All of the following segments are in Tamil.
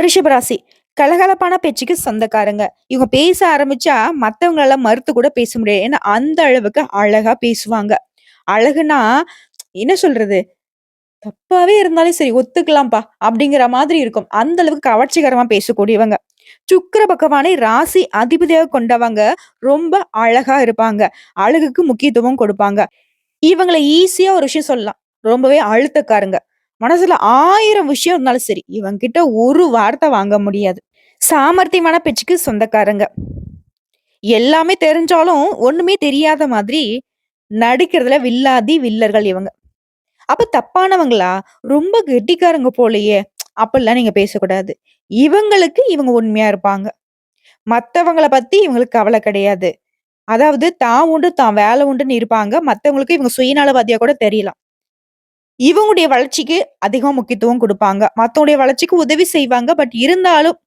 ரிஷபராசி கலகலப்பான பேச்சுக்கு சொந்தக்காரங்க. இவங்க பேச ஆரம்பிச்சா மத்தவங்களால மறுத்து கூட பேச முடியாது. ஏன்னா அந்த அளவுக்கு அழகா பேசுவாங்க. அழகுனா என்ன சொல்றது? தப்பாவே இருந்தாலும் சரி ஒத்துக்கலாம்ப்பா அப்படிங்கிற மாதிரி இருக்கும். அந்த அளவுக்கு கவர்ச்சிகரமா பேசக்கூடியவங்க. சுக்கிர பகவானை ராசி அதிபதியாக கொண்டவங்க ரொம்ப அழகா இருப்பாங்க. அழகுக்கு முக்கியத்துவம் கொடுப்பாங்க. இவங்களை ஈஸியா ஒரு விஷயம் சொல்லலாம். ரொம்பவே அழுத்தக்காரங்க. மனசுல ஆயிரம் விஷயம் இருந்தாலும் சரி இவங்கிட்ட ஒரு வார்த்தை வாங்க முடியாது. சாமர்த்தியமான பேச்சுக்கு சொந்தக்காரங்க. எல்லாமே தெரிஞ்சாலும் ஒண்ணுமே தெரியாத மாதிரி நடிக்கிறதுல வில்லாதி வில்லர்கள் இவங்க. அப்ப தப்பானவங்களா? ரொம்ப கெட்டிக்காரங்க போலயே. அப்படிலாம் நீங்க பேசக்கூடாது. இவங்களுக்கு இவங்க உண்மையா இருப்பாங்க. மத்தவங்கள பத்தி இவங்களுக்கு கவலை கிடையாது. அதாவது தான் உண்டு தான் வேலை உண்டுன்னு இருப்பாங்க. மத்தவங்களுக்கு இவங்க சுயநலவாதியா கூட தெரியலாம். இவங்களுடைய வளர்ச்சிக்கு அதிகம் முக்கியத்துவம் கொடுப்பாங்க. மற்றவங்களுடைய வளர்ச்சிக்கு உதவி செய்வாங்க. பட் இருந்தாலும்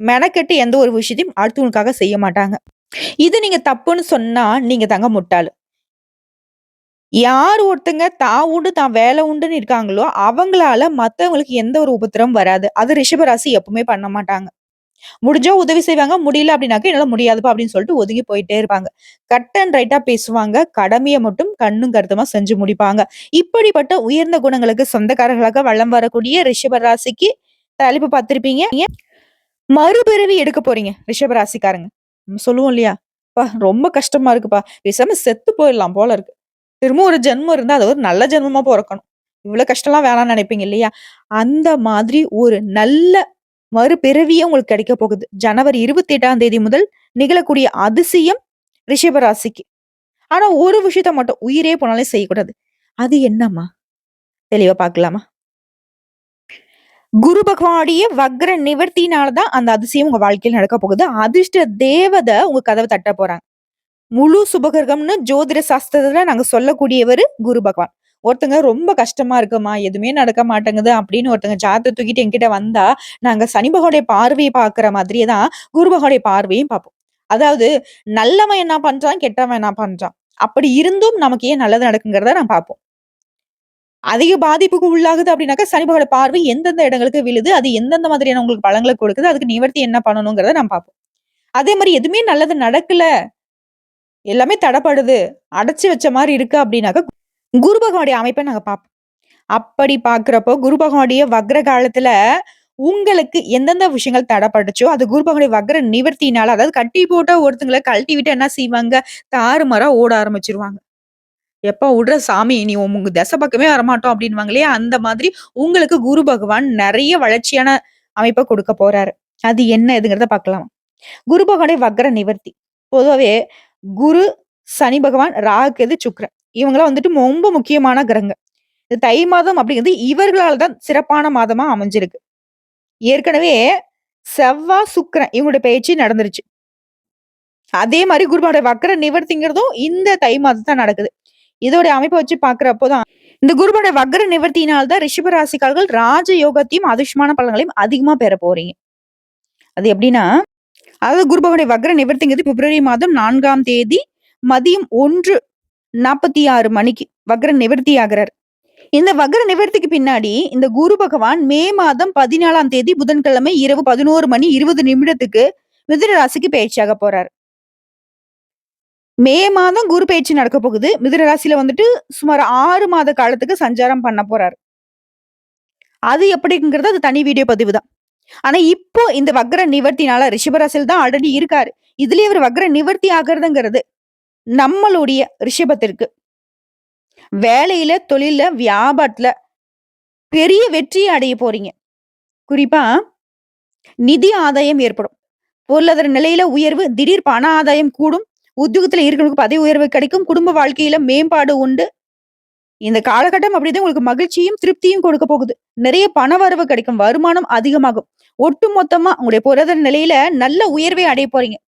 மெனக்கெட்டு எந்த ஒரு விஷயத்தையும் அடுத்தவங்களுக்காக செய்ய மாட்டாங்க. இது நீங்க தப்புன்னு சொன்னா நீங்க தங்க முட்டாளு. யார் ஒருத்தங்க தான் உண்டு தான் வேலை உண்டுன்னு இருக்காங்களோ அவங்களால மற்றவங்களுக்கு எந்த ஒரு உபத்திரம் வராது. அது ரிஷபராசி எப்பவுமே பண்ண மாட்டாங்க. முடிஞ்சா உதவி செய்வாங்க முடியல அப்படின்னாக்க என்னால முடியாதுப்பா அப்படின்னு சொல்லிட்டு ஒதுங்கி போயிட்டே இருப்பாங்க. கட் அண்ட் ரைட்டா பேசுவாங்க கடமையை மட்டும் கண்ணும் கருத்துமா செஞ்சு முடிப்பாங்க. இப்படிப்பட்ட உயர்ந்த குணங்களுக்கு சொந்தக்காரர்களாக வளம் வரக்கூடிய ரிஷபராசிக்கு தலைப்பு பார்த்திருப்பீங்க. மறுபிறவி எடுக்க போறீங்க ரிஷபராசிக்காரங்க ராசிக்காரங்க. சொல்லுவோம் இல்லையா? பா ரொம்ப கஷ்டமா இருக்குப்பா. பேசாம செத்து போயிடலாம் போல இருக்கு. திரும்ப ஒரு ஜென்மம் இருந்தா அது ஒரு நல்ல ஜென்மமா பிறக்கணும். இவ்வளவு கஷ்டம்லாம் வேணாம்னு நினைப்பீங்க இல்லையா? அந்த மாதிரி ஒரு நல்ல மறுபிறவியே உங்களுக்கு கிடைக்க போகுது. ஜனவரி இருபத்தி எட்டாம் தேதி முதல் நிகழக்கூடிய அதிசயம் ரிஷபராசிக்கு. ஆனா ஒரு விஷயத்த மட்டும் உயிரே போனாலே செய்யக்கூடாது. அது என்னம்மா? தெளிவா பார்க்கலாமா? குரு பகவானுடைய வக்ர நிவர்த்தினாலதான் அந்த அதிசயம் உங்க வாழ்க்கையில் நடக்க போகுது. அதிர்ஷ்ட தேவதை உங்க கதவை தட்ட போறாங்க. முழு சுபகிரகம்னு ஜோதிட சாஸ்திரத்துல நாங்க சொல்லக்கூடியவர் குரு பகவான். ஒருத்தங்க ரொம்ப கஷ்டமா இருக்குமா? எதுவுமே நடக்க மாட்டேங்குது அப்படின்னு ஒருத்தங்க ஜாதத்தை தூக்கிட்டு என்கிட்ட வந்தா நாங்க சனி பகவானுடைய பார்வையை பாக்குற மாதிரியே தான் குரு பகவானுடைய பார்வையும் பார்ப்போம். அதாவது நல்லவன் என்ன பண்றான் கெட்டவன் என்ன பண்றான்? அப்படி இருந்தும் நமக்கு ஏன் நல்லது நடக்குங்கிறத நான் பார்ப்போம். அதிக பாதிப்புக்கு உள்ளாகுது அப்படின்னாக்கா சனி பார்வை எந்தெந்த இடங்களுக்கு விழுது அது எந்தெந்த மாதிரியான உங்களுக்கு பழங்களை கொடுக்குது அதுக்கு நிவர்த்தி என்ன பண்ணணுங்கிறத நான் பார்ப்போம். அதே மாதிரி எதுவுமே நல்லது நடக்கல எல்லாமே தடப்படுது அடைச்சு வச்ச மாதிரி இருக்கு அப்படின்னாக்கா குரு பகவானுடைய அமைப்பை நாங்க பார்ப்போம். அப்படி பாக்குறப்போ குரு பகவானுடைய வக்ர காலத்துல உங்களுக்கு எந்தெந்த விஷயங்கள் தடைப்பட்டுச்சோ அது குரு பகவானுடைய வக்ர நிவர்த்தினால அதாவது கட்டி போட்ட ஒருத்தங்களை கழட்டி விட்டு என்ன செய்வாங்க? தாறுமாறா ஓட ஆரம்பிச்சிருவாங்க. எப்போ விடுற சாமி நீ உங்க தசை பக்கமே வரமாட்டோம் அப்படின்வாங்களே இல்லையா அந்த மாதிரி உங்களுக்கு குரு பகவான் நிறைய வளர்ச்சியான அமைப்பை கொடுக்க போறாரு. அது என்ன இதுங்கிறத பார்க்கலாம். குரு பகவானுடைய வக்ர நிவர்த்தி. பொதுவாகவே குரு சனி பகவான் ராகுகேது சுக்கிரன். இவங்களாம் வந்துட்டு ரொம்ப முக்கியமான கிரகங்கள் இந்த தை மாதம் அப்படிங்கிறது இவர்களால் தான் சிறப்பான மாதமா அமைஞ்சிருக்கு. ஏற்கனவே செவ்வாய் சுக்கரன் இவங்களுடைய பேச்சு நடந்துருச்சு. அதே மாதிரி குருபாவுடைய வக்கர நிவர்த்திங்கிறதும் இந்த தை மாதம் தான் நடக்குது. இதோட அமைப்பை வச்சு பாக்குறப்போதான் இந்த குருபோட வக்கர நிவர்த்தியினால்தான் ரிஷப ராசிக்காரர்கள் ராஜ யோகத்தையும் அதிர்ஷ்டமான பலன்களையும் அதிகமா பெற போறீங்க. அது எப்படின்னா அதாவது குருபவனுடைய வக்ர நிவர்த்திங்கிறது பிப்ரவரி மாதம் நான்காம் தேதி மதியம் ஒன்று நாற்பத்தி ஆறு மணிக்கு வக்ர நிவர்த்தி ஆகிறார். இந்த வக்ர நிவர்த்திக்கு பின்னாடி இந்த குரு பகவான் மே மாதம் பதினாலாம் தேதி புதன்கிழமை இரவு பதினோரு மணி இருபது நிமிடத்துக்கு மிதுன ராசிக்கு பயிற்சியாக போறார். மே மாதம் குரு பயிற்சி நடக்க போகுது. மிதுன ராசியில வந்துட்டு சுமார் ஆறு மாத காலத்துக்கு சஞ்சாரம் பண்ண போறார். அது எப்படிங்கிறது அது தனி வீடியோ பதிவு தான். ஆனா இப்போ இந்த வக்ர நிவர்த்தினால ரிஷபராசியில் தான் ஆல்ரெடி இருக்காரு. இதுலயே இவர் வக்ர நிவர்த்தி ஆகிறதுங்கிறது நம்மளுடைய ரிஷபத்திற்கு. வேலையில தொழில வியாபாரத்துல பெரிய வெற்றியை அடைய போறீங்க. குறிப்பா நிதி ஆதாயம் ஏற்படும். பொருளாதார நிலையில உயர்வு திடீர் பண ஆதாயம் கூடும். உத்தியோகத்துல இருக்கிறவங்களுக்கு பதவி உயர்வு கிடைக்கும். குடும்ப வாழ்க்கையில மேம்பாடு உண்டு. இந்த காலகட்டம் அப்படிதான் உங்களுக்கு மகிழ்ச்சியும் திருப்தியும் கொடுக்க போகுது. நிறைய பண வரவு கிடைக்கும். வருமானம் அதிகமாகும். ஒட்டு மொத்தமா உங்களுடைய பொருளாதார நிலையில நல்ல உயர்வை அடைய போறீங்க.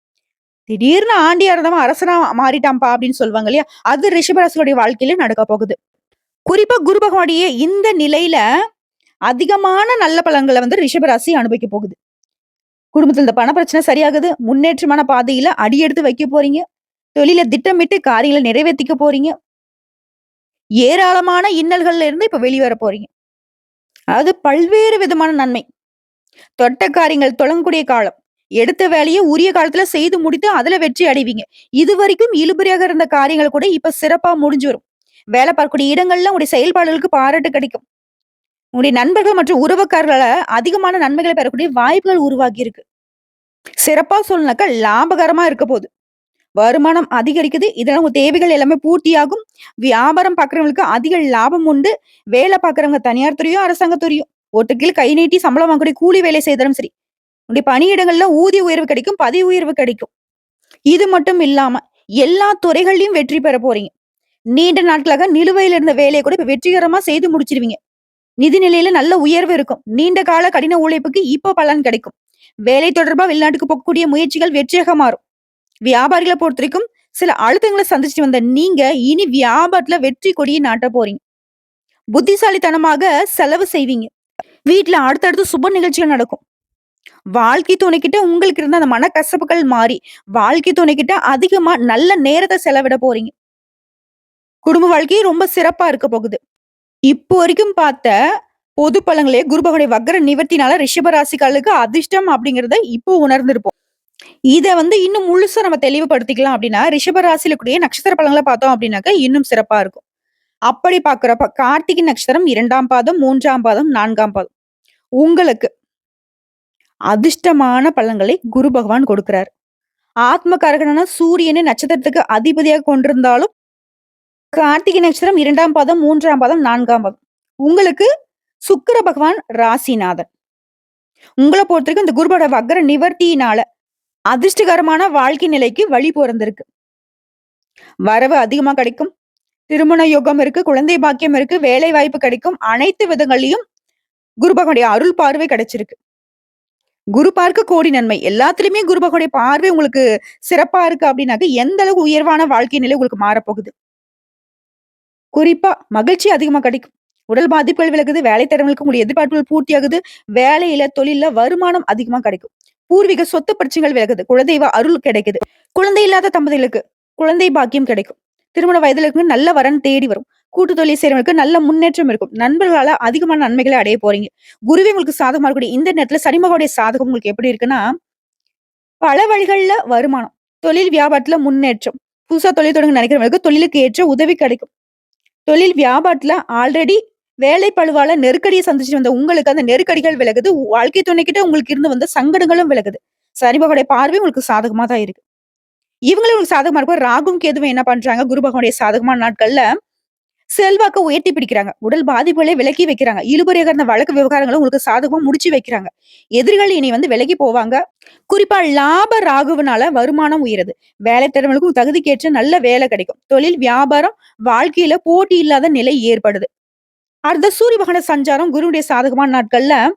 திடீர்னு ஆண்டியார் தான் அரசனா மாறிட்டான்பா அப்படின்னு சொல்லுவாங்க இல்லையா? அது ரிஷபராசியோடைய வாழ்க்கையில நடக்க போகுது. குறிப்பா குரு பகவானுடைய இந்த நிலையில அதிகமான நல்ல பலன்களை வந்து ரிஷபராசி அனுபவிக்க போகுது. குடும்பத்தில் இந்த பண பிரச்சனை சரியாகுது. முன்னேற்றமான பாதையில அடியெடுத்து வைக்க போறீங்க. தொழில திட்டமிட்டு காரியங்களை நிறைவேற்றிக்க போறீங்க. ஏராளமான இன்னல்கள்ல இருந்து இப்ப வெளிவர போறீங்க. அது பல்வேறு விதமான நன்மை. தொட்ட காரியங்கள் தொடங்கக்கூடிய காலம். எடுத்த வேலையை உரிய காலத்துல செய்து முடித்து அதுல வெற்றி அடைவீங்க. இது வரைக்கும் இழுபறியாக இருந்த காரியங்கள் கூட இப்ப சிறப்பா முடிஞ்சு வரும். வேலை பார்க்கக்கூடிய இடங்கள்ல உங்களுடைய செயல்பாடுகளுக்கு பாராட்டு கிடைக்கும். உங்களுடைய நண்பர்கள் மற்றும் உறவுக்காரர்கள அதிகமான நன்மைகளை பெறக்கூடிய வாய்ப்புகள் உருவாகி இருக்கு. சிறப்பா சொல்லணும்னாக்கா லாபகரமா இருக்க போகுது. வருமானம் அதிகரிக்குது. இதனால உங்க தேவைகள் எல்லாமே பூர்த்தியாகும். வியாபாரம் பார்க்குறவங்களுக்கு அதிக லாபம் உண்டு. வேலை பார்க்குறவங்க தனியார் துறையோ, அரசாங்கத்துறையோ துறையோ கை நீட்டி சம்பளம் வாங்கக்கூடிய கூலி வேலை செய்தாலும் சரி. உங்களுடைய பணியிடங்கள்ல ஊதிய உயர்வு கிடைக்கும். பதவி உயர்வு கிடைக்கும். இது மட்டும் இல்லாம எல்லா துறைகள்லயும் வெற்றி பெற போறீங்க. நீண்ட நாட்களாக நிலுவையில இருந்த வேலையை கூட இப்ப வெற்றிகரமா செய்து முடிச்சிருவீங்க. நிதி நிலையில நல்ல உயர்வு இருக்கும். நீண்ட கால கடின உழைப்புக்கு இப்போ பலன் கிடைக்கும். வேலை தொடர்பா வெளிநாட்டுக்கு போகக்கூடிய முயற்சிகள் வெற்றியாக மாறும். பொறுத்த வரைக்கும் சில அழுத்தங்களை சந்திச்சுட்டு வந்த நீங்க இனி வியாபாரத்துல வெற்றி கொடியை நாட்ட போறீங்க. புத்திசாலித்தனமாக செலவு செய்வீங்க. வீட்டுல அடுத்தடுத்து சுப நிகழ்ச்சிகள் நடக்கும். வாழ்க்கை துணைக்கிட்ட உங்களுக்கு இருந்த அந்த மனக்கசப்புகள் மாறி, வாழ்க்கை துணைக்கிட்ட அதிகமா நல்ல நேரத்தை செலவிட போறீங்க. குடும்ப வாழ்க்கையும் ரொம்ப சிறப்பா இருக்க போகுது. இப்போ வரைக்கும் பார்த்த பொது பழங்களே குரு வக்கர நிவர்த்தினால ரிஷப அதிர்ஷ்டம் அப்படிங்கிறத இப்போ உணர்ந்திருப்போம். இத வந்து இன்னும் முழுசா நம்ம தெளிவுபடுத்திக்கலாம் அப்படின்னா, ரிஷப ராசியில கூடிய நட்சத்திர பழங்களை பார்த்தோம் அப்படின்னாக்க இன்னும் சிறப்பா இருக்கும். அப்படி பாக்குறப்ப கார்த்திகை நட்சத்திரம் இரண்டாம் பாதம், மூன்றாம் பாதம், நான்காம் பாதம். உங்களுக்கு அதிர்ஷ்டமான பலன்களை குரு பகவான் கொடுக்கிறார். ஆத்மகாரகனான சூரியனை நட்சத்திரத்துக்கு அதிபதியாக கொண்டிருந்தாலும் கார்த்திகை நட்சத்திரம் இரண்டாம் பாதம், மூன்றாம் பாதம், நான்காம் பாதம். உங்களுக்கு சுக்கிர பகவான் ராசிநாதன். உங்களை பொறுத்த வரைக்கும் இந்த குருபட வக்கர நிவர்த்தியினால அதிர்ஷ்டகரமான வாழ்க்கை நிலைக்கு வழி பிறந்திருக்கு வரவு அதிகமா கிடைக்கும். திருமண யோகம் இருக்கு, குழந்தை பாக்கியம் இருக்கு, வேலை வாய்ப்பு கிடைக்கும். அனைத்து விதங்களையும் குரு பகவானுடைய அருள் பார்வை கிடைச்சிருக்கு. குரு பார்க்க கோடி நன்மை. எல்லாத்துலயுமே குரு பகவானுடைய பார்வை உங்களுக்கு சிறப்பா இருக்கு அப்படின்னாக்க, எந்த அளவுக்கு உயர்வான வாழ்க்கை நிலை உங்களுக்கு மாறப்போகுது. குறிப்பா மகிழ்ச்சி அதிகமா கிடைக்கும். உடல் பாதிப்புகள் விலகுது. வேலை தேடுறவங்களுக்கு உங்களுடைய எதிர்பார்ப்புகள் பூர்த்தியாகுது. வேலையில, தொழில்ல வருமானம் அதிகமா கிடைக்கும். பூர்வீக சொத்து பிரச்சனைகள் விலகுது. குழந்தைவ அருள் கிடைக்குது. குழந்தை இல்லாத தம்பதிகளுக்கு குழந்தை பாக்கியம் கிடைக்கும். திருமண வயதுல நல்ல வரன் தேடி வரும். கூட்டு தொழில் செய்யறவங்களுக்கு நல்ல முன்னேற்றம் இருக்கும். நண்பர்களால அதிகமான நன்மைகளை அடைய போறீங்க. குருவே உங்களுக்கு சாதகமா இருக்கக்கூடிய இந்த நேரத்துல சனி சாதகம் உங்களுக்கு எப்படி இருக்குன்னா, பல வழிகள்ல வருமானம், தொழில் வியாபாரத்துல முன்னேற்றம், புதுசா தொழில் தொடங்க நினைக்கிறவங்களுக்கு தொழிலுக்கு ஏற்ற உதவி கிடைக்கும். தொழில் வியாபாரத்துல ஆல்ரெடி வேலை நெருக்கடியை நெருக்கடிய சந்திச்சுட்டு வந்த உங்களுக்கு அந்த நெருக்கடிகள் விலகுது. வாழ்க்கை துணைக்கிட்ட உங்களுக்கு இருந்து வந்த சங்கடங்களும் விலகுது. சனி பகவானுடைய பார்வை உங்களுக்கு சாதகமா தான் இருக்கு. இவங்களும் உங்களுக்கு சாதகமா இருக்கும். ராகும், கேதுவும் என்ன பண்றாங்க? குரு பகவானுடைய சாதகமான நாட்கள்ல செல்வாக்க உயர்த்தி பிடிக்கிறாங்க. உடல் பாதிப்புகளை விலக்கி வைக்கிறாங்க. இழுபறியாக இருந்த வழக்கு விவகாரங்களும் உங்களுக்கு சாதகமா முடிச்சு வைக்கிறாங்க. எதிரிகள் இனி வந்து விலகி போவாங்க. குறிப்பா லாப ராகுவனால வருமானம் உயருது. வேலை திறமைகளுக்கும் தகுதிக்கேற்ற நல்ல வேலை கிடைக்கும். தொழில், வியாபாரம், வாழ்க்கையில போட்டி இல்லாத நிலை ஏற்படுது. அடுத்த சூரிய பகவான சஞ்சாரம் குருவுடைய சாதகமான நாட்கள்ல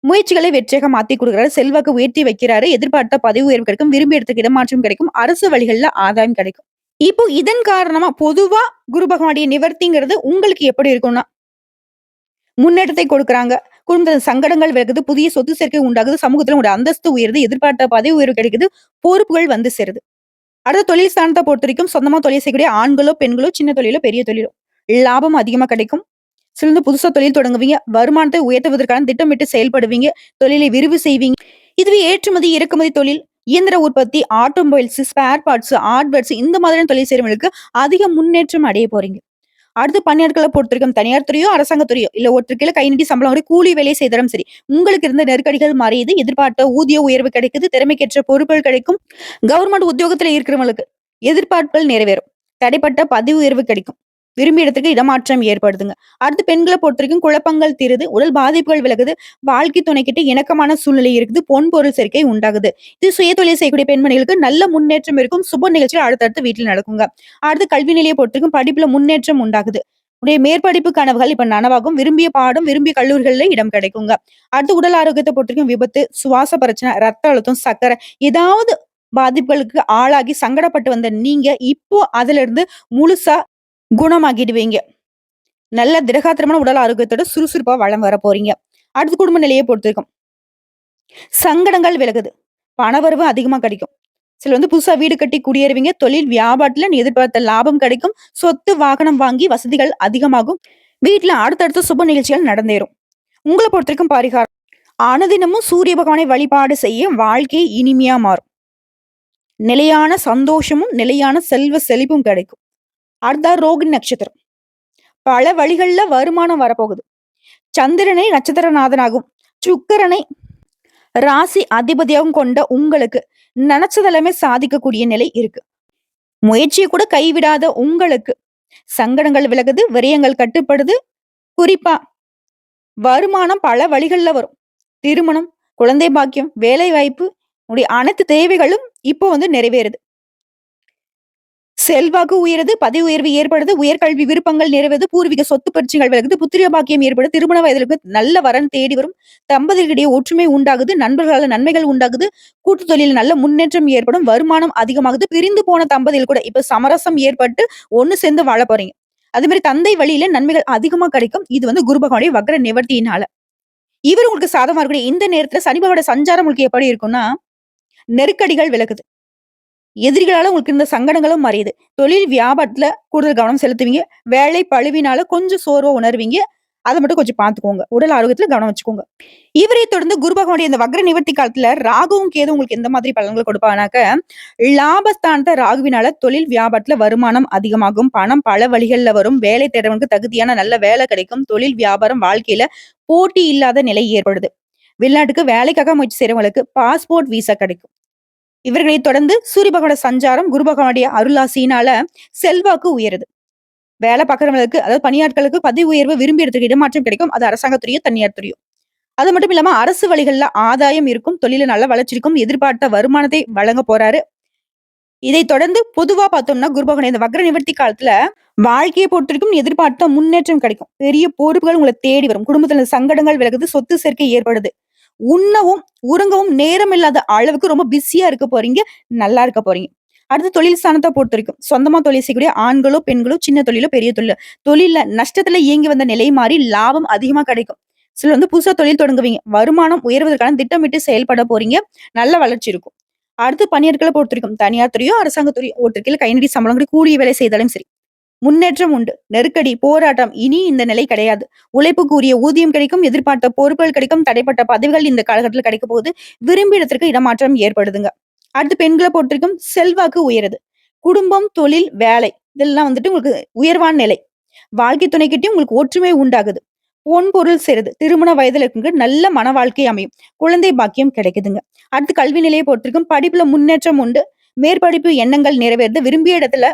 முயற்சிகளை வெற்றியாக மாத்தி கொடுக்குறாரு செல்வாக்கு உயர்த்தி வைக்கிறாரு. எதிர்பார்த்த பதவி உயர்வு கிடைக்கும். விரும்பி இடத்துக்கு இடமாற்றம் கிடைக்கும். அரசு வழிகளில் ஆதாயம் கிடைக்கும். இப்போ இதன் காரணமா பொதுவா குரு பகவானுடைய நிவர்த்திங்கிறது உங்களுக்கு எப்படி இருக்கும்னா முன்னேற்றத்தை கொடுக்குறாங்க. குடும்ப சங்கடங்கள் விலகுது. புதிய சொத்து சேர்க்கை உண்டாகுது. சமூகத்துல உடைய அந்தஸ்து உயருது. எதிர்பார்த்த பதவி உயர்வு கிடைக்குது. பொறுப்புகள் வந்து சேருது. அடுத்த தொழில் சார்ந்த பொறுத்த வரைக்கும் சொந்தமா தொழில் செய்யக்கூடிய ஆண்களோ, பெண்களோ, சின்ன தொழிலோ, பெரிய தொழிலோ லாபம் அதிகமா கிடைக்கும். சிலந்து புதுசா தொழில் தொடங்குவீங்க. வருமானத்தை உயர்த்துவதற்கான திட்டமிட்டு செயல்படுவீங்க. தொழிலை விரிவு செய்வீங்க. இதுவே ஏற்றுமதி, இறக்குமதி தொழில், இயந்திர உற்பத்தி, ஆட்டோமொபைல்ஸ், ஸ்பேர் பார்ட்ஸ், ஹார்ட்வேர்ஸ் இந்த மாதிரியான தொழில் செய்கிறவங்களுக்கு அதிக முன்னேற்றம் அடைய போறீங்க. அடுத்து பணியாட்களை பொறுத்திருக்கும் தனியார் துறையோ, அரசாங்க துறையோ இல்ல ஒருத்தர் கீழ கை நீட்டி சம்பளம் வாங்கி கூலி வேலை செய்தாலும் சரி, உங்களுக்கு இருந்த நெருக்கடிகள் மறையுது. எதிர்பார்த்த ஊதிய உயர்வு கிடைக்குது. திறமைக்கேற்ற பொறுப்புகள் கிடைக்கும். கவர்மெண்ட் உத்தியோகத்துல இருக்கிறவங்களுக்கு எதிர்பார்ப்புகள் நிறைவேறும். தடைப்பட்ட பதவி உயர்வு கிடைக்கும். விரும்பிய இடத்துக்கு இடமாற்றம் ஏற்படுதுங்க. அடுத்து பெண்களை பொறுத்தவரைக்கும் குழப்பங்கள் தீருது. உடல் பாதிப்புகள் விலகுது. வாழ்க்கை துணைக்கிட்ட இணக்கமான சூழ்நிலை இருக்குது. பொன் பொருள் சேர்க்கை உண்டாகுது. இது சுயதொழில் செய்யக்கூடிய பெண்மணிகளுக்கு நல்ல முன்னேற்றம் இருக்கும். சுப நிகழ்ச்சிகள் அடுத்தடுத்து வீட்டில் நடக்குங்க. அடுத்து கல்வி நிலைய பொறுத்தவரைக்கும் படிப்புல முன்னேற்றம் உண்டாகுது. உடைய மேற்படிப்பு கனவுகள் இப்ப நனவாகும். விரும்பிய பாடம், விரும்பிய கல்லூரிகள்ல இடம் கிடைக்குங்க. அடுத்து உடல் ஆரோக்கியத்தை பொறுத்தவரைக்கும் விபத்து, சுவாச பிரச்சனை, ரத்த அழுத்தம், சர்க்கரை ஏதாவது பாதிப்புகளுக்கு ஆளாகி சங்கடப்பட்டு வந்த நீங்க இப்போ அதுல இருந்து முழுசா குணமாகிடுவீங்க. நல்ல திடகாத்திரமான உடல் ஆரோக்கியத்தோட சுறுசுறுப்பா வளம் வர போறீங்க. அடுத்து குடும்ப நிலையை பொறுத்திருக்கும் சங்கடங்கள் விலகுது. பணவரவு அதிகமா கிடைக்கும். சில வந்து புதுசா வீடு கட்டி குடியேறுவீங்க. தொழில், வியாபாரத்துல எதிர்பார்த்த லாபம் கிடைக்கும். சொத்து, வாகனம் வாங்கி வசதிகள் அதிகமாகும். வீட்டுல அடுத்தடுத்த சுப நிகழ்ச்சிகள் நடந்தேறும். உங்களை பொறுத்திருக்கும் பரிகாரம் அனுதினமும் சூரிய பகவானை வழிபாடு செய்ய வாழ்க்கை இனிமையா மாறும். நிலையான சந்தோஷமும், நிலையான செல்வ செழிப்பும் கிடைக்கும். அடுத்தா ரோகிணி நட்சத்திரம். பல வழிகள்ல வருமானம் வரப்போகுது. சந்திரனை நட்சத்திரநாதனாகவும், சுக்கரனை ராசி அதிபதியாகவும் கொண்ட உங்களுக்கு நினைச்சதெல்லாமே சாதிக்கக்கூடிய நிலை இருக்கு. முயற்சியை கூட கைவிடாத உங்களுக்கு சங்கடங்கள் விலகுது, விரயங்கள் கட்டுப்படுது. குறிப்பா வருமானம் பல வழிகள்ல வரும். திருமணம், குழந்தை பாக்கியம், வேலை வாய்ப்பு உடைய அனைத்து தேவைகளும் இப்போ வந்து நிறைவேறுது. செல்வாக்கு உயருது, பதவி உயர்வு ஏற்படுது, உயர்கல்வி விருப்பங்கள் நிறைவது பூர்வீக சொத்து பரீட்சைகள் விலகுது, புத்திரிய பாக்கியம் ஏற்படுது, திருமண வயதிற்கு நல்ல வரன் தேடி வரும், தம்பதிகளிடையே ஒற்றுமை உண்டாகுது, நண்பர்களால் நன்மைகள் உண்டாகுது, கூட்டு தொழில் நல்ல முன்னேற்றம் ஏற்படும், வருமானம் அதிகமாகுது, பிரிந்து போன தம்பதிகள் கூட இப்ப சமரசம் ஏற்பட்டு ஒன்னு சேர்ந்து வாழ போறீங்க. அதே மாதிரி தந்தை வழியில நன்மைகள் அதிகமா கிடைக்கும். இது வந்து குரு பகவானுடைய வக்ர நிவர்த்தியினால. இவர் உங்களுக்கு சாதமா இருக்கக்கூடிய இந்த நேரத்துல சனி சஞ்சாரம் உங்களுக்கு எப்படி இருக்கும்னா, நெருக்கடிகள் விலகுது. எதிரிகளால உங்களுக்கு இருந்த சங்கடங்களும் மறையுது. தொழில் வியாபாரத்துல கூடுதல் கவனம் செலுத்துவீங்க. வேலை பழுவினால கொஞ்சம் சோர்வை உணர்வீங்க. அத மட்டும் கொஞ்சம் பார்த்துக்கோங்க. உடல் ஆரோக்கியத்துல கவனம் வச்சுக்கோங்க. இவரை தொடர்ந்து குரு பகவானுடைய இந்த வக்ர நிவர்த்தி காலத்துல ராகுவும் கேது உங்களுக்கு எந்த மாதிரி பலன்கள் கொடுப்பானாக்க லாபஸ்தானத்தை ராகுவினால தொழில் வியாபாரத்துல வருமானம் அதிகமாகும். பணம் பல வழிகள்ல வரும். வேலை தேடவனுக்கு தகுதியான நல்ல வேலை கிடைக்கும். தொழில் வியாபாரம் வாழ்க்கையில போட்டி இல்லாத நிலை ஏற்படுது. வெளிநாட்டுக்கு வேலைக்காக முயற்சி செய்றவங்களுக்கு பாஸ்போர்ட் விசா கிடைக்கும். இவர்களை தொடர்ந்து சூரிய பகவான சஞ்சாரம் குரு பகவானுடைய அருளாசியினால செல்வாக்கு உயருது. வேலை பார்க்குறவங்களுக்கு அதாவது பணியாட்களுக்கு பதவி உயர்வு விரும்பி இடத்துக்கு இடமாற்றம் கிடைக்கும். அது அரசாங்கத்துறையோ, தனியார் துறையோ. அது மட்டும் இல்லாம அரசு வழிகள்ல ஆதாயம் இருக்கும். தொழில நல்ல வளர்ச்சி இருக்கும். எதிர்பார்த்த வருமானத்தை வழங்க போறாரு. இதை தொடர்ந்து பொதுவா பார்த்தோம்னா, குருபகவன் இந்த வக்ர நிவர்த்தி காலத்துல வாழ்க்கையை பொறுத்திருக்கும் எதிர்பார்த்த முன்னேற்றம் கிடைக்கும். பெரிய பொறுப்புகள் உங்களை தேடி வரும். குடும்பத்துல சங்கடங்கள் விலகுது. சொத்து சேர்க்கை ஏற்படுது. உண்ணவும், உறங்கவும் நேரம் இல்லாத அளவுக்கு ரொம்ப பிஸியா இருக்க போறீங்க. நல்லா இருக்க போறீங்க. அடுத்து தொழில் சாணத்தை பொறுத்த வரைக்கும் சொந்தமா தொழில் செய்யக்கூடிய ஆண்களோ, பெண்களோ, சின்ன தொழிலோ, பெரிய தொழிலோ, தொழில நஷ்டத்துல இயங்கி வந்த நிலை மாறி லாபம் அதிகமா கிடைக்கும். சிலர் வந்து புதுசா தொழில் தொடங்குவீங்க. வருமானம் உயர்வதற்கான திட்டமிட்டு செயல்பட போறீங்க. நல்ல வளர்ச்சி இருக்கும். அடுத்து பணியாட்கள பொறுத்தவரைக்கும், தனியார் துறையோ, அரசாங்க துறையோ ஒருத்தருக்கீழ கைநடி சம்பளம் கூட வேலை செய்தாலும் சரி. முன்னேற்றம் உண்டு. நெருக்கடி, போராட்டம் இனி இந்த நிலை கிடையாது. உழைப்புக்குரிய ஊதியம் கிடைக்கும். எதிர்பார்த்த பொறுப்புகள் கிடைக்கும். தடைப்பட்ட பதவிகள் இந்த காலகட்டத்தில் கிடைக்கும் போது விரும்பிய இடத்திற்கு இடமாற்றம் ஏற்படுதுங்க. அடுத்து பெண்களை பொறுத்திருக்கும் செல்வாக்கு உயருது. குடும்பம், தொழில், வேலை இதெல்லாம் வந்துட்டு உங்களுக்கு உயர்வான நிலை. வாழ்க்கை துணைக்கிட்டயும் உங்களுக்கு ஒற்றுமை உண்டாகுது. பொன் பொருள் சேருது. திருமண வயதில் இருக்கவங்க நல்ல மன வாழ்க்கை அமையும். குழந்தை பாக்கியம் கிடைக்குதுங்க. அடுத்து கல்வி நிலையை பொறுத்திருக்கும் படிப்புல முன்னேற்றம் உண்டு. மேற்படிப்பு எண்ணங்கள் நிறைவேறது விரும்பிய இடத்துல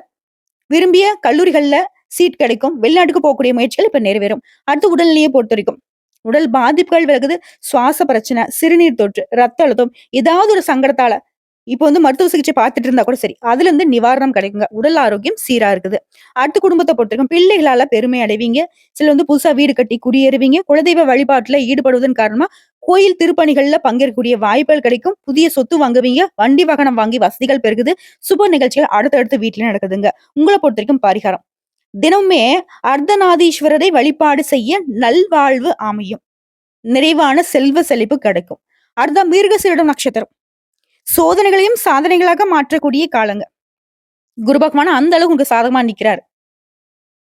விரும்பிய கல்லூரிகள்ல சீட் கிடைக்கும். வெளிநாட்டுக்கு போகக்கூடிய முயற்சிகள் இப்ப நிறைவேறும். அடுத்து உடல்நிலையை பொறுத்த வரைக்கும் உடல் பாதிப்புகள் விலகுது. சுவாச பிரச்சனை, சிறுநீர் தொற்று, ரத்த அழுத்தம் ஏதாவது ஒரு சங்கடத்தால இப்போ வந்து மருத்துவ சிகிச்சை பார்த்துட்டு இருந்தா கூட சரி. அதுல இருந்து நிவாரணம் கிடைக்குங்க. உடல் ஆரோக்கியம் சீரா இருக்குது. அடுத்த குடும்பத்தை பொறுத்திருக்கும் பிள்ளைகளால பெருமை அடைவீங்க. சில வந்து புதுசா வீடு கட்டி குடியேறுவீங்க. குலதெய்வ வழிபாட்டுல ஈடுபடுவதன் காரணமா கோயில் திருப்பணிகள்ல பங்கேற்கக்கூடிய வாய்ப்புகள் கிடைக்கும். புதிய சொத்து வாங்குவீங்க. வண்டி வாகனம் வாங்கி வசதிகள் பெருகுது. சுப நிகழ்ச்சிகள் அடுத்தடுத்து வீட்டுல நடக்குதுங்க. உங்கள பொறுத்தவரைக்கும் பரிகாரம். தினமுமே அர்த்தநாதீஸ்வரரை வழிபாடு செய்ய நல்வாழ்வு அமையும். நிறைவான செல்வ செழிப்பு கிடைக்கும். அடுத்த மிருகசீரிடம் நட்சத்திரம். சோதனைகளையும் சாதனைகளாக மாற்றக்கூடிய காலங்க. குரு பகவான் அந்த அளவு உங்களுக்கு சாதகமா நிற்கிறார்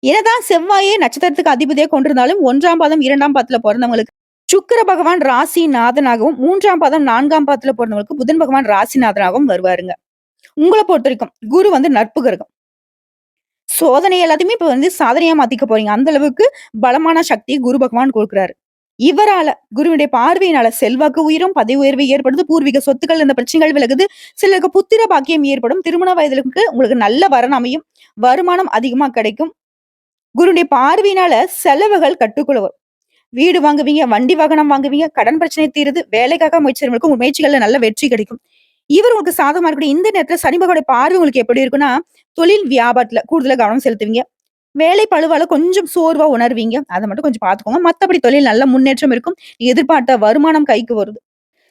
என்னதான் செவ்வாயே நட்சத்திரத்துக்கு அதிபதியாக கொண்டிருந்தாலும் ஒன்றாம் பாதம், இரண்டாம் பாதத்துல பிறந்தவங்களுக்கு சுக்கிர பகவான் ராசி நாதனாகவும், மூன்றாம் பாதம், நான்காம் பாதத்துல பிறந்தவங்களுக்கு புதன் பகவான் ராசிநாதனாகவும் வருவாருங்க. உங்களை பொறுத்த வரைக்கும் குரு வந்து நட்பு கிரகம். சோதனை எல்லாத்தையுமே இப்ப வந்து சாதனையா மாத்திக்க போறீங்க. அந்த அளவுக்கு பலமான சக்தியை குரு பகவான் கொடுக்குறாரு இவரால குருவினுடைய பார்வையினால செல்வாக்கு உயிரும் பதவி உயர்வு ஏற்படுது, பூர்வீக சொத்துக்கள் இந்த பிரச்சனைகள் விலகுது. சிலருக்கு புத்திர பாக்கியம் ஏற்படும். திருமண வயதிற்கு உங்களுக்கு நல்ல வரன் அமையும். வருமானம் அதிகமா கிடைக்கும். குருவுடைய பார்வையினால செலவுகள் கட்டுக்குள்ள வரும். வீடு வாங்குவீங்க, வண்டி வாகனம் வாங்குவீங்க, கடன் பிரச்சனை தீருது, வேலைக்காக முயற்சி உங்க முயற்சிகள்ல நல்ல வெற்றி கிடைக்கும். இவர் உங்களுக்கு சாதகமா இருக்கக்கூடிய இந்த நேரத்துல சனி பகவானுடைய பார்வை உங்களுக்கு எப்படி இருக்குன்னா, தொழில் வியாபாரத்துல கூடுதல கவனம் செலுத்துவீங்க. வேலை பழுவால கொஞ்சம் சோர்வா உணர்வீங்க. அதை மட்டும் கொஞ்சம் பார்த்துக்கோங்க. மத்தபடி தொழில் நல்ல முன்னேற்றம் இருக்கும். எதிர்பார்த்த வருமானம் கைக்கு வருது.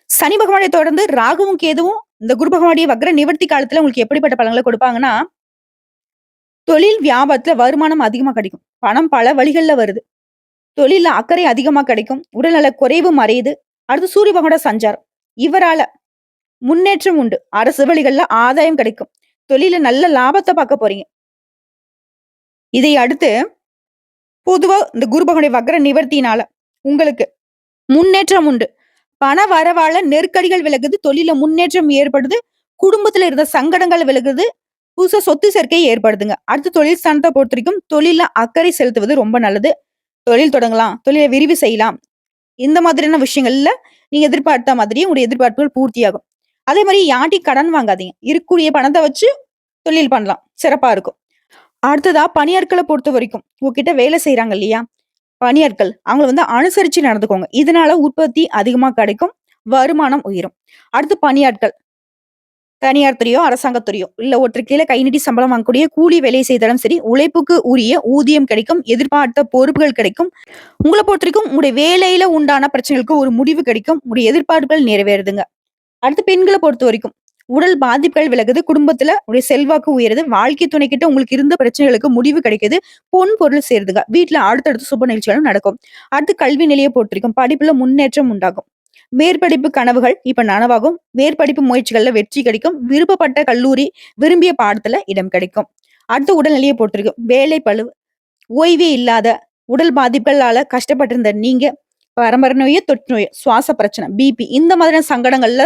சனி பகவானை தொடர்ந்து ராகுவும், கேதுவும் இந்த குரு பகவானுடைய வக்ர நிவர்த்தி காலத்துல உங்களுக்கு எப்படிப்பட்ட பழங்களை கொடுப்பாங்கன்னா தொழில் வியாபாரத்துல வருமானம் அதிகமா கிடைக்கும். பணம் பல வழிகள்ல வருது. தொழில அக்கறை அதிகமா கிடைக்கும். உடல்நல குறைவு மறையுது. அடுத்து சூரிய பகவானோட சஞ்சாரம். இவரால முன்னேற்றம் உண்டு. அரசு வழிகள்ல ஆதாயம் கிடைக்கும். தொழில நல்ல லாபத்தை பார்க்க போறீங்க. இதை அடுத்து பொதுவா இந்த குரு பகவானுடைய வக்ர நிவர்த்தினால உங்களுக்கு முன்னேற்றம் உண்டு. பண வரவால நெருக்கடிகள் விலகுது தொழில முன்னேற்றம் ஏற்படுது குடும்பத்துல இருந்த சங்கடங்கள் விலகுது புதுசா சொத்து சேர்க்கை ஏற்படுதுங்க. அடுத்து தொழில் ஸ்தானத்தை பொறுத்த வரைக்கும் தொழில அக்கறை செலுத்துவது ரொம்ப நல்லது. தொழில் தொடங்கலாம் தொழிலை விரிவு செய்யலாம். இந்த மாதிரியான விஷயங்கள்ல நீங்க எதிர்பார்த்த மாதிரி உங்களுடைய எதிர்பார்ப்புகள் பூர்த்தியாகும். அதே மாதிரி யாட்டி கடன் வாங்காதீங்க. இருக்கக்கூடிய பணத்தை வச்சு தொழில் பண்ணலாம். சிறப்பா இருக்கும். அடுத்ததா பணியாட்களை பொறுத்த வரைக்கும் உங்ககிட்ட வேலை செய்யறாங்க இல்லையா? பணியாட்கள் அவங்கள வந்து அனுசரிச்சு நடந்துக்கோங்க. இதனால உற்பத்தி அதிகமா கிடைக்கும் வருமானம் உயரும். அடுத்து பணியாட்கள். தனியார் துறையோ அரசாங்கத்துறையோ இல்ல ஒருத்தர் கீழே கை நீட்டி சம்பளம் வாங்கக்கூடிய கூலி வேலை செய்தாலும் சரி உழைப்புக்கு உரிய ஊதியம் கிடைக்கும் எதிர்பார்த்த பொறுப்புகள் கிடைக்கும். உங்களை பொறுத்த வரைக்கும் உங்களுடைய வேலையில உண்டான பிரச்சனைகளுக்கு ஒரு முடிவு கிடைக்கும். உங்களுடைய எதிர்பார்ப்புகள் நிறைவேறுதுங்க. அடுத்து பெண்களை பொறுத்த வரைக்கும். உடல் பாதிப்புகள் விலகுது குடும்பத்துல உடைய செல்வாக்கு உயருது வாழ்க்கை துணை கிட்ட உங்களுக்கு இருந்த பிரச்சனைகளுக்கு முடிவு கிடைக்குது பொன் பொருள் சேருதுங்க. வீட்டுல அடுத்தடுத்து சுப நிகழ்ச்சிகளும் நடக்கும். அடுத்து கல்வி நிலையை போட்டிருக்கும் படிப்புல முன்னேற்றம் உண்டாகும். மேற்படிப்பு கனவுகள் இப்ப நனவாகும். மேற்படிப்பு முயற்சிகள்ல வெற்றி கிடைக்கும். விருப்பப்பட்ட கல்லூரி விரும்பிய பாடத்துல இடம் கிடைக்கும். அடுத்து உடல்நிலையை பொறுத்திருக்கும். வேலை பளு ஓய்வே இல்லாத உடல் பாதிப்புகளால கஷ்டப்பட்டிருந்த நீங்க பரம்பரை நோயோ தொற்று நோயோ சுவாச பிரச்சனை பிபி இந்த மாதிரியான சங்கடங்கள்ல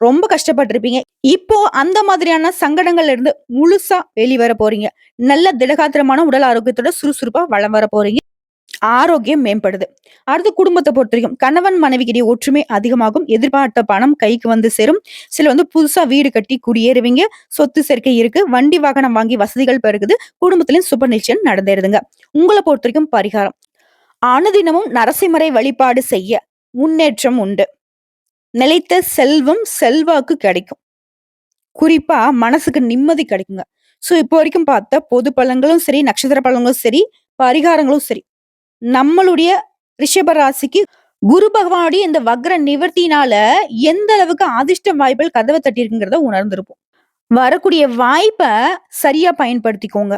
ரொம்ப கஷ்டப்பட்டிருப்பீங்க. இப்போ அந்த மாதிரியான சங்கடங்கள்ல இருந்து முழுசா வெளிவர போறீங்க. நல்ல திடகாத்திரமான உடல் ஆரோக்கியத்தோட சுறுசுறுப்பா வளம் வர போறீங்க. ஆரோக்கியம் மேம்படுது. அடுத்து குடும்பத்தை பொறுத்த வரைக்கும் கணவன் மனைவிக்கிடையே ஒற்றுமை அதிகமாகும். எதிர்பார்த்த பணம் கைக்கு வந்து சேரும். சில வந்து புதுசா வீடு கட்டி குடியேறுவீங்க. சொத்து சேர்க்கை இருக்கு. வண்டி வாகனம் வாங்கி வசதிகள் பெருகுது. குடும்பத்திலும் சுப நிச்சயம் நடந்தேறுதுங்க. உங்களை பொறுத்த வரைக்கும் பரிகாரம். அனுதினமும் நரசிம்மரை வழிபாடு செய்ய முன்னேற்றம் உண்டு. நிலைத்த செல்வம் செல்வாக்கு கிடைக்கும். குறிப்பா மனசுக்கு நிம்மதி கிடைக்குங்க. ஸோ இப்போ வரைக்கும் பார்த்த பொது பழங்களும் சரி நட்சத்திர பழங்களும் சரி பரிகாரங்களும் சரி. நம்மளுடைய ரிஷப ராசிக்கு குரு பகவானுடைய இந்த வக்ர நிவர்த்தினால எந்த அளவுக்கு அதிர்ஷ்ட வாய்ப்புகள் கதவை தட்டியிருக்குங்கிறத உணர்ந்திருப்போம். வரக்கூடிய வாய்ப்பை சரியா பயன்படுத்திக்கோங்க.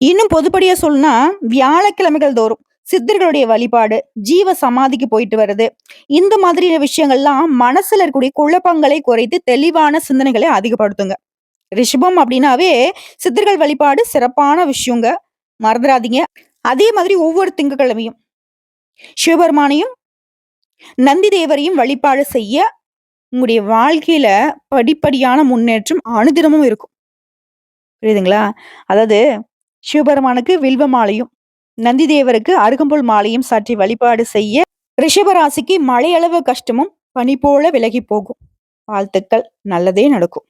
இன்னும் பொதுப்படியா சொல்லணும்னா வியாழக்கிழமைகள் தோறும் சித்தர்களுடைய வழிபாடு ஜீவ சமாதிக்கு போயிட்டு வருது இந்த மாதிரியான விஷயங்கள்லாம் மனசுல இருக்கக்கூடிய குழப்பங்களை குறைத்து தெளிவான சிந்தனைகளை அதிகப்படுத்துங்க. ரிஷபம் அப்படின்னாவே சித்தர்கள் வழிபாடு சிறப்பான விஷயங்க. மறந்துடாதீங்க அதே மாதிரி ஒவ்வொரு திங்கட்கிழமையும் சிவபெருமானையும் நந்தி தேவரையும் வழிபாடு செய்ய உங்களுடைய வாழ்க்கையில படிப்படியான முன்னேற்றம் அனுதினமும் இருக்கும். புரியுதுங்களா? அதாவது சிவபெருமானுக்கு வில்வ மாலையும் நந்திதேவருக்கு அருகம்புல் மாலையும் சாற்றி வழிபாடு செய்ய ரிஷபராசிக்கு மழையளவு கஷ்டமும் பனி போல விலகி போகும். வாழ்த்துக்கள். நல்லதே நடக்கும்.